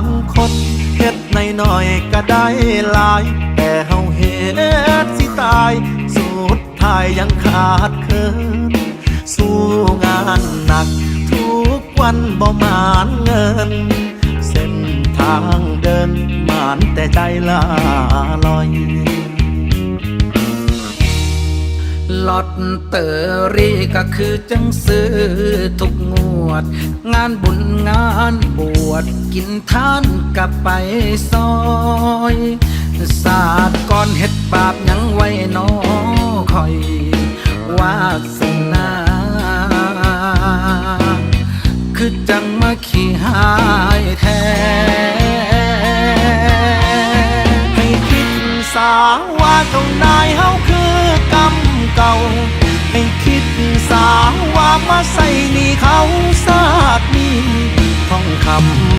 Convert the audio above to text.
างคนเฮ็ดในน้อยก็ได้หลาย แต่เฮาเฮ็ดสิตาย สุดท้ายยังขาดเคินสู้งานหนัก ทุกวันบ่มานเงิน เส้นทางเดินมานแต่ใจละลอย ลอตเตอรี่ก็คือจังซื้อทุกงวด งานบุญงานบวชกินทานกับไปซอยศาสตร์ก่อนเฮ็ดบาปยังไว้น้อคอยวาสนา คือจังมาขี้หายแท้ให้คิดสาว่าเจ้นายเฮาคือ สาวว่ามาใส่นี่เขาสา